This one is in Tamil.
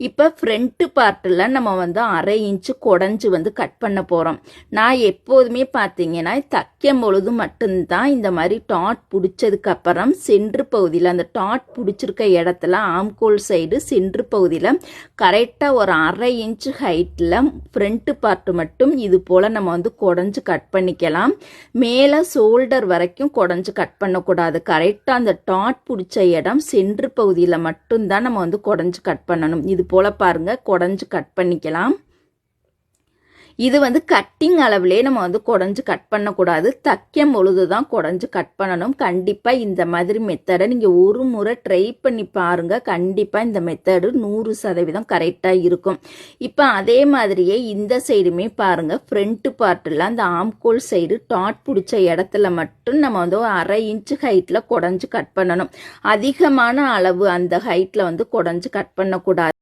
இப்போ ஃப்ரண்ட்டு பார்ட்டில் நம்ம வந்து அரை இன்ச்சு குடஞ்சி வந்து கட் பண்ண போகிறோம் நான் எப்போதுமே பார்த்தீங்கன்னா தைக்கும் பொழுது மட்டும்தான் இந்த மாதிரி டாட் பிடிச்சதுக்கப்புறம் சென்று பகுதியில் அந்த டாட் பிடிச்சிருக்க இடத்துல ஆம்கோல் சைடு சென்று பகுதியில் கரெக்டாக ஒரு அரை இன்ச்சு ஹைட்டில் ஃப்ரண்ட்டு பார்ட்டு மட்டும் இது போல் நம்ம வந்து குடஞ்சி கட் பண்ணிக்கலாம். மேலே ஷோல்டர் வரைக்கும் குடஞ்சி கட் பண்ணக்கூடாது. கரெக்டாக அந்த டாட் பிடிச்ச இடம் சென்று பகுதியில் மட்டும்தான் நம்ம வந்து குடஞ்சி கட் பண்ணணும். இது போல் பாருங்க. குடஞ்சி கட் பண்ணிக்கலாம். இது வந்து கட்டிங் அளவுலேயே நம்ம வந்து குடஞ்சி கட் பண்ணக்கூடாது. தைக்கும் பொழுது தான் குடஞ்சி கட் பண்ணணும். கண்டிப்பாக இந்த மாதிரி மெத்தடை நீங்கள் ஒரு முறை ட்ரை பண்ணி பாருங்கள் கண்டிப்பாக இந்த மெத்தடு நூறு சதவீதம் கரெக்டாக இருக்கும். இப்போ அதே மாதிரியே இந்த சைடுமே பாருங்கள் ஃப்ரண்ட்டு பார்ட்டில் அந்த ஆம்கோல் சைடு டாட் பிடிச்ச இடத்துல மட்டும் நம்ம வந்து அரை இன்ச்சு ஹைட்டில் குடஞ்சி கட் பண்ணணும். அதிகமான அளவு அந்த ஹைட்டில் வந்து குடஞ்சி கட் பண்ணக்கூடாது.